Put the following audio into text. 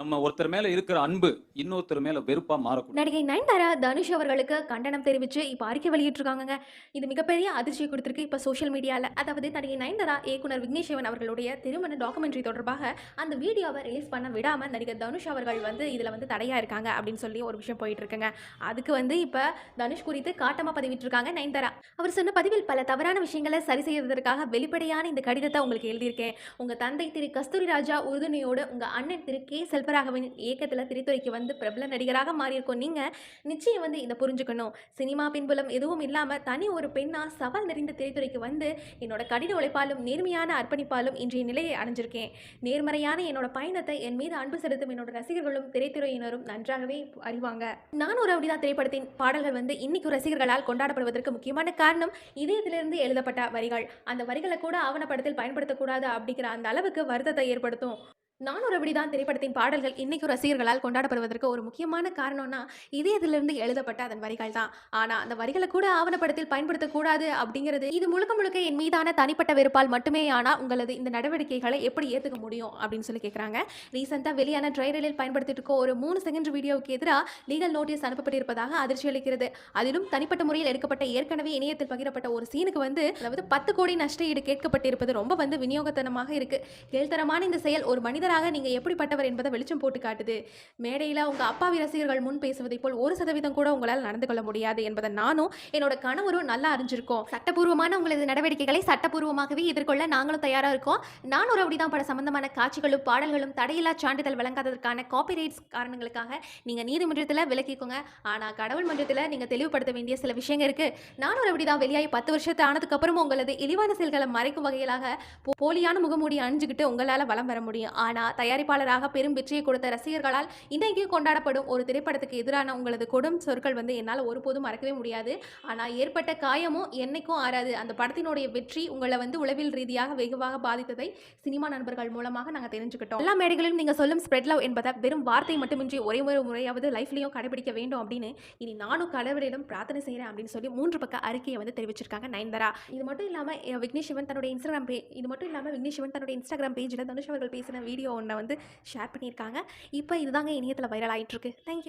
நம்ம ஒருத்தர் மேல இருக்கிற அன்பு இன்னொருத்தர் மேல வெறுப்பா மாறக்கூடும் நடிகை நயன்தாரா தனுஷ் அவர்களுக்கு கண்டனம் தெரிவித்து இப்போ அறிக்கை வெளியிட்டிருக்காங்க இது மிகப்பெரிய அதிர்ச்சியை கொடுத்துருக்கு இப்போ சோஷியல் மீடியாவில் அதாவது நடிகை நயன்தாரா இயக்குனர் விக்னேஷ் சிவன் அவர்களுடைய திருமண டாக்குமெண்ட்ரி தொடர்பாக அந்த வீடியோவை ரிலீஸ் பண்ண விடாமல் நடிகர் தனுஷ் அவர்கள் வந்து இதில் வந்து தடையாக இருக்காங்க அப்படின்னு சொல்லி ஒரு விஷயம் போயிட்டு இருக்குங்க அதுக்கு வந்து இப்போ தனுஷ் குறித்து காட்டமாக பதிவிட்டிருக்காங்க நயன்தாரா. அவர் சொன்ன பதிவில் பல தவறான விஷயங்களை சரி செய்வதற்காக வெளிப்படையான இந்த கடிதத்தை உங்களுக்கு எழுதியிருக்கேன். உங்கள் தந்தை திரு கஸ்தூரி ராஜா உறுதுணையோடு உங்கள் அண்ணன் திரு கே செல்வராகவன் இயக்கத்தில் திரைத்துறைக்கு வந்து பிரபல நடிகராக மாறியிருக்கோம். நீங்கள் நிச்சயம் வந்து இதை புரிஞ்சுக்கணும். சினிமா பின்புலம் எதுவும் இல்லாமல் தனி ஒரு பெண்ணாக சவால் நிறைந்த திரைத்துறைக்கு வந்து என்னோட கடின உழைப்பாலும் நேர்மையான அர்ப்பணிப்பாலும் இன்றைய நிலையை அடைஞ்சிருக்கேன். நேர்மறையான என்னோட பயணத்தை என் மீது அன்பு செலுத்தும் என்னோட ரசிகர்களும் திரைத்துறையினரும் நன்றாகவே அறிவாங்க. நான் ஒரு அப்படிதான் திரைப்படத்தின் பாடல்கள் வந்து இன்னைக்கு ரசிகர்களால் கொண்டாடப்படுவதற்கு முக்கியமான காரணம் இதயத்திலிருந்து எழுதப்பட்ட வரிகள். அந்த வரிகளை கூட ஆவணப்படத்தில் பயன்படுத்தக்கூடாது அப்படிங்கிற அந்த அளவுக்கு வருத்தத்தை ஏற்படுத்தும். நான் ஒரு அப்படிதான் திரைப்படத்தின் பாடல்கள் இன்னைக்கு ரசிகர்களால் கொண்டாடப்படுவதற்கு ஒரு முக்கியமான காரணம்னா இதிலிருந்து எழுதப்பட்ட அதன் வரிகள் தான். ஆனால் அந்த வரிகளை கூட ஆவணப்படத்தில் பயன்படுத்தக்கூடாது அப்படிங்கிறது இது முழுக்க முழுக்க என் மீதான தனிப்பட்ட வெறுப்பால் மட்டுமே ஆனால் உங்களது இந்த நடவடிக்கைகளை எப்படி ஏற்றுக்க முடியும் அப்படின்னு சொல்லி கேட்குறாங்க ரீசெண்டாக வெளியான ட்ரைரலில் பயன்படுத்திட்டு இருக்க ஒரு மூணு செகண்ட் வீடியோவுக்கு எதிராக லீகல் நோட்டீஸ் அனுப்பப்பட்டிருப்பதாக அதிர்ச்சி அளிக்கிறது. அதிலும் தனிப்பட்ட முறையில் எடுக்கப்பட்ட ஏற்கனவே இணையத்தில் பகிரப்பட்ட ஒரு சீனுக்கு வந்து அதாவது பத்து கோடி நஷ்ட ஈடு கேட்கப்பட்டிருப்பது ரொம்ப வந்து விநியோகத்தனமாக இருக்குது கேள்தரமான இந்த செயல் ஒரு மனித மனிதராக நீங்க எப்படிப்பட்டவர் என்பதை வெளிச்சம் போட்டு காட்டுது. மேடையில் உங்க அப்பாவி ரசிகர்கள் முன் பேசுவதை போல் ஒரு சதவீதம் கூட உங்களால் நடந்து கொள்ள முடியாது என்பதை நானும் என்னோட கணவரும் நல்லா அறிஞ்சிருக்கோம். சட்டப்பூர்வமான உங்களது நடவடிக்கைகளை சட்டப்பூர்வமாகவே எதிர்கொள்ள நாங்களும் தயாராக இருக்கோம். நான் ஒரு அப்படிதான் பட சம்பந்தமான காட்சிகளும் பாடல்களும் தடையில்லா சான்றிதழ் வழங்காததற்கான காப்பிரைட்ஸ் காரணங்களுக்காக நீங்க நீதிமன்றத்தில் விலக்கிக்கோங்க. ஆனா கடவுள் மன்றத்தில் நீங்க தெளிவுபடுத்த வேண்டிய சில விஷயங்கள் இருக்கு. நான் ஒரு அப்படிதான் வெளியாகி பத்து வருஷத்து ஆனதுக்கு அப்புறமும் உங்களது இழிவான செயல்களை மறைக்கும் வகையிலாக போலியான முகமூடி அணிஞ்சுக்கிட்டு உங்களால் வலம் வர முடியும். ஆனால் தயாரிப்பாளராக பெரும் வெற்றியை கொடுத்த ரசிகர்களால் இன்றைக்கு கொண்டாடப்படும் ஒரு திரைப்படத்துக்கு எதிரான உங்களது கொடும் சொற்கள் வந்து என்னால் ஒருபோதும் மறக்கவே முடியாது. ஆனால் ஏற்பட்ட காயமும் என்னைக்கும் ஆறாது. அந்த படத்தினுடைய வெற்றி உங்களை வந்து உளவில் ரீதியாக வெகுவாக பாதித்ததை சினிமா நண்பர்கள் மூலமாக நாங்கள் தெரிஞ்சுக்கிட்டோம். எல்லா மேடைகளிலும் நீங்கள் சொல்லும் ஸ்ப்ரெட் லவ் என்பதை வெறும் வார்த்தை மட்டுமின்றி ஒரே ஒரு முறையாவது லைஃப்லையும் கடைபிடிக்க வேண்டும் அப்படின்னு இனி நானும் கடவுளிடம் பிரார்த்தனை செய்கிறேன் அப்படின்னு சொல்லி மூன்று பக்க அறிக்கையை வந்து தெரிவிச்சிருக்காங்க நயன்தாரா. இது மட்டும் இல்லாமல் விக்னேஷ் சிவன் தன்னுடைய இன்ஸ்டாகிராம் பே இது மட்டும் இல்லாமல் விக்னேஷ் சிவன் தன்னுடைய இன்ஸ்டாகிராம் பேஜில் தனுஷ் அவர்கள் பேசின வீடியோ ஒன்றை வந்து ஷேர் பண்ணியிருக்காங்க. இப்போ இதுதாங்க இணையத்தில் வைரல் ஆயிட்டு இருக்கு தேங்க்யூ